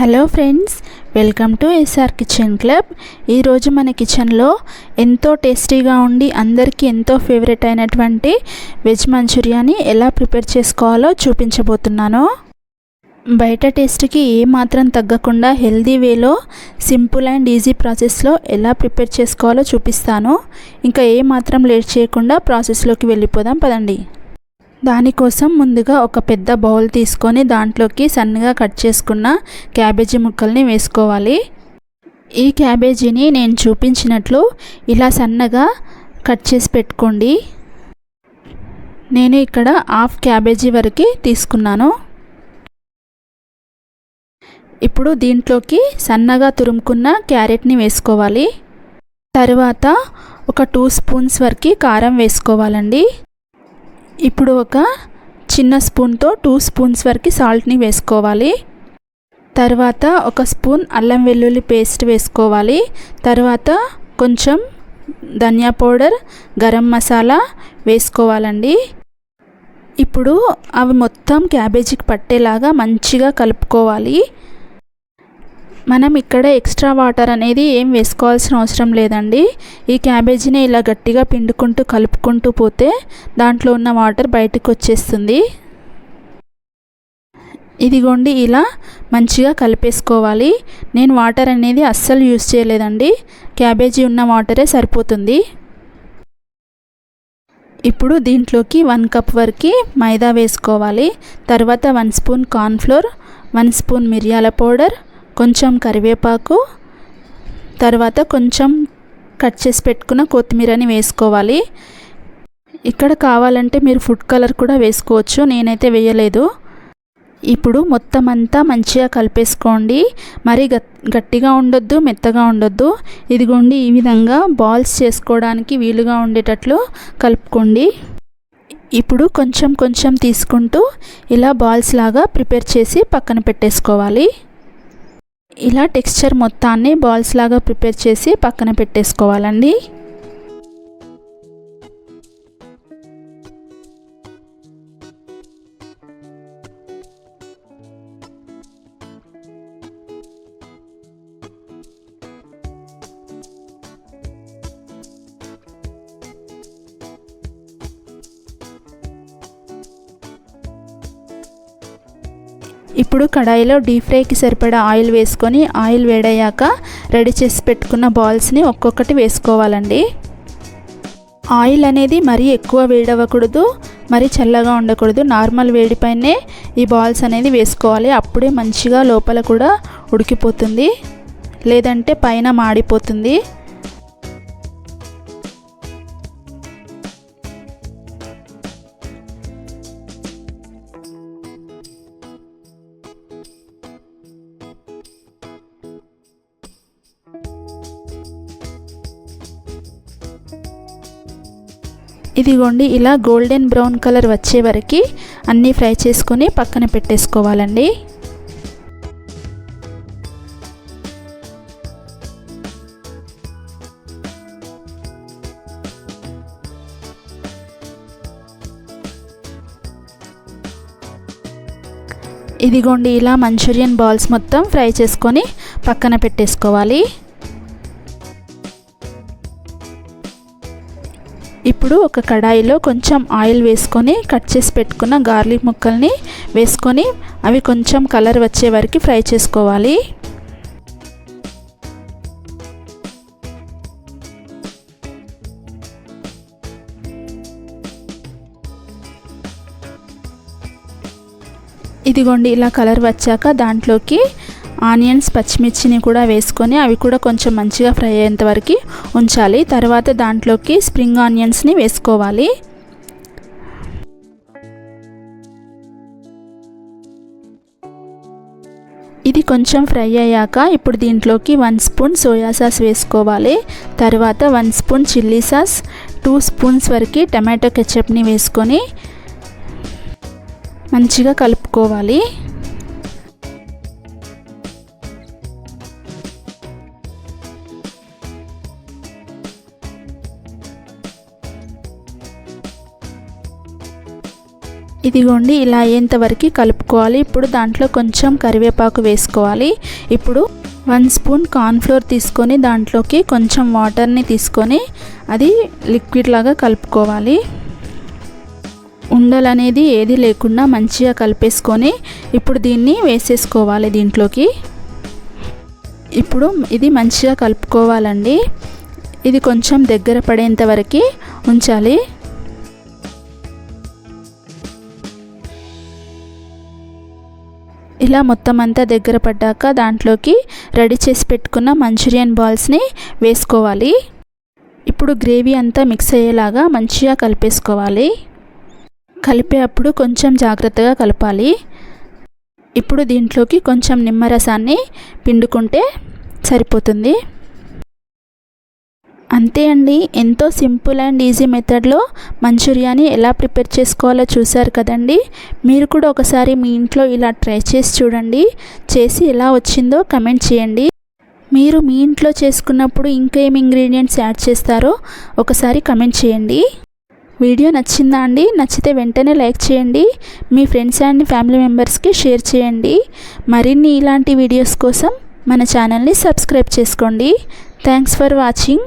Hello friends welcome to SR kitchen club. ఈరోజు మన కిచెన్లో ఎంతో టేస్టీగా ఉండి అందరికీ ఎంతో ఫేవరెట్ అయినటువంటి వెజ్ మంచూరియాని ఎలా ప్రిపేర్ చేసుకోవాలో చూపించబోతున్నాను. బయట టేస్ట్కి ఏమాత్రం తగ్గకుండా హెల్దీ వేలో సింపుల్ అండ్ ఈజీ ప్రాసెస్లో ఎలా ప్రిపేర్ చేసుకోవాలో చూపిస్తాను. ఇంకా ఏమాత్రం లేట్ చేయకుండా ప్రాసెస్లోకి వెళ్ళిపోదాం పదండి. దానికోసం ముందుగా ఒక పెద్ద బౌల్ తీసుకొని దాంట్లోకి సన్నగా కట్ చేసుకున్న క్యాబేజీ ముక్కల్ని వేసుకోవాలి. ఈ క్యాబేజీని నేను చూపించినట్లు ఇలా సన్నగా కట్ చేసి పెట్టుకోండి. నేను ఇక్కడ హాఫ్ క్యాబేజీ వరకు తీసుకున్నాను. ఇప్పుడు దీంట్లోకి సన్నగా తురుముకున్న క్యారెట్ని వేసుకోవాలి. తర్వాత ఒక టూ స్పూన్స్ వరకు కారం వేసుకోవాలండి. ఇప్పుడు ఒక చిన్న స్పూన్తో టూ స్పూన్స్ వరకు సాల్ట్ని వేసుకోవాలి. తర్వాత ఒక స్పూన్ అల్లం వెల్లుల్లి పేస్ట్ వేసుకోవాలి. తర్వాత కొంచెం ధనియా పౌడర్ గరం మసాలా వేసుకోవాలండి. ఇప్పుడు అవి మొత్తం క్యాబేజీకి పట్టేలాగా మంచిగా కలుపుకోవాలి. మనం ఇక్కడ ఎక్స్ట్రా వాటర్ అనేది ఏం వేసుకోవాల్సిన అవసరం లేదండి. ఈ క్యాబేజీని ఇలా గట్టిగా పిండుకుంటూ కలుపుకుంటూ పోతే దాంట్లో ఉన్న వాటర్ బయటకు వచ్చేస్తుంది. ఇదిగోండి ఇలా మంచిగా కలిపేసుకోవాలి. నేను వాటర్ అనేది అస్సలు యూజ్ చేయలేదండి. క్యాబేజీ ఉన్న వాటరే సరిపోతుంది. ఇప్పుడు దీంట్లోకి వన్ కప్ వరకు మైదా వేసుకోవాలి. తర్వాత one spoon cornflour one spoon మిరియాల పౌడర్ కొంచెం కరివేపాకు తర్వాత కొంచెం కట్ చేసి పెట్టుకున్న కొత్తిమీరని వేసుకోవాలి. ఇక్కడ కావాలంటే మీరు ఫుడ్ కలర్ కూడా వేసుకోవచ్చు నేనైతే వేయలేదు. ఇప్పుడు మొత్తం అంతా మంచిగా కలిపేసుకోండి. మరి గట్టిగా ఉండొద్దు మెత్తగా ఉండొద్దు. ఇదిగోండి ఈ విధంగా బాల్స్ చేసుకోవడానికి వీలుగా ఉండేటట్లు కలుపుకోండి. ఇప్పుడు కొంచెం కొంచెం తీసుకుంటూ ఇలా బాల్స్ లాగా ప్రిపేర్ చేసి పక్కన పెట్టేసుకోవాలి. ఇలా టెక్స్చర్ మొత్తాన్ని బాల్స్ లాగా ప్రిపేర్ చేసి పక్కన పెట్టేసుకోవాలండి. ఇప్పుడు కడాయిలో డీప్ ఫ్రైకి సరిపడా ఆయిల్ వేసుకొని ఆయిల్ వేడయ్యాక రెడీ చేసి పెట్టుకున్న బాల్స్ని ఒక్కొక్కటి వేసుకోవాలండి. ఆయిల్ అనేది మరీ ఎక్కువ వేడవ్వకూడదు మరి చల్లగా ఉండకూడదు. నార్మల్ వేడిపైనే ఈ బాల్స్ అనేది వేసుకోవాలి. అప్పుడే మంచిగా లోపల కూడా ఉడికిపోతుంది. లేదంటే పైన మాడిపోతుంది. ఇదిగోండి ఇలా గోల్డెన్ బ్రౌన్ కలర్ వచ్చే వరకు అన్నీ ఫ్రై చేసుకొని పక్కన పెట్టేసుకోవాలండి. ఇదిగోండి ఇలా మంచూరియన్ బాల్స్ మొత్తం ఫ్రై చేసుకొని పక్కన పెట్టేసుకోవాలి. ఇప్పుడు ఒక కడాయిలో కొంచెం ఆయిల్ వేసుకొని కట్ చేసి పెట్టుకున్న గార్లిక్ ముక్కల్ని వేసుకొని అవి కొంచెం కలర్ వచ్చే వరకు ఫ్రై చేసుకోవాలి. ఇదిగోండి ఇలా కలర్ వచ్చాక దాంట్లోకి ఆనియన్స్ పచ్చిమిర్చిని కూడా వేసుకొని అవి కూడా కొంచెం మంచిగా ఫ్రై అయ్యేంత వరకు ఉంచాలి. తర్వాత దాంట్లోకి స్ప్రింగ్ ఆనియన్స్ని వేసుకోవాలి. ఇది కొంచెం ఫ్రై అయ్యాక ఇప్పుడు దీంట్లోకి వన్ స్పూన్ సోయా సాస్ వేసుకోవాలి. తర్వాత one spoon chilli sauce two spoons వరకు టమాటో కెచప్ని వేసుకొని మంచిగా కలుపుకోవాలి. ఇదిగోండి ఇలా అయ్యేంతవరకు కలుపుకోవాలి. ఇప్పుడు దాంట్లో కొంచెం కరివేపాకు వేసుకోవాలి. ఇప్పుడు వన్ స్పూన్ కార్న్ఫ్లోర్ తీసుకొని దాంట్లోకి కొంచెం వాటర్ని తీసుకొని అది లిక్విడ్ లాగా కలుపుకోవాలి. ఉండలు అనేది ఏది లేకుండా మంచిగా కలిపేసుకొని ఇప్పుడు దీన్ని వేసేసుకోవాలి దీంట్లోకి. ఇప్పుడు ఇది మంచిగా కలుపుకోవాలండి. ఇది కొంచెం దగ్గర పడేంత వరకు ఉంచాలి. ఇలా మొత్తం అంతా దగ్గర పడ్డాక దాంట్లోకి రెడీ చేసి పెట్టుకున్న మంచూరియన్ బాల్స్ని వేసుకోవాలి. ఇప్పుడు గ్రేవీ అంతా మిక్స్ అయ్యేలాగా మంచిగా కలిపేసుకోవాలి. కలిపేటప్పుడు కొంచెం జాగ్రత్తగా కలపాలి. ఇప్పుడు దీంట్లోకి కొంచెం నిమ్మరసాన్ని పిండుకుంటే సరిపోతుంది. అంతే అండి. ఎంతో సింపుల్ అండ్ ఈజీ మెథడ్లో మంచూరియాని ఎలా ప్రిపేర్ చేసుకోవాలో చూసారు కదండి. మీరు కూడా ఒకసారి మీ ఇంట్లో ఇలా ట్రై చేసి చూడండి. చేసి ఎలా వచ్చిందో కమెంట్ చేయండి. మీరు మీ ఇంట్లో చేసుకున్నప్పుడు ఇంకేం ఇంగ్రీడియంట్స్ యాడ్ చేస్తారో ఒకసారి కమెంట్ చేయండి. వీడియో నచ్చిందా అండి? నచ్చితే వెంటనే లైక్ చేయండి. మీ ఫ్రెండ్స్ అండ్ ఫ్యామిలీ మెంబర్స్కి షేర్ చేయండి. మరిన్ని ఇలాంటి వీడియోస్ కోసం మన ఛానల్ని సబ్స్క్రైబ్ చేసుకోండి. Thanks for watching.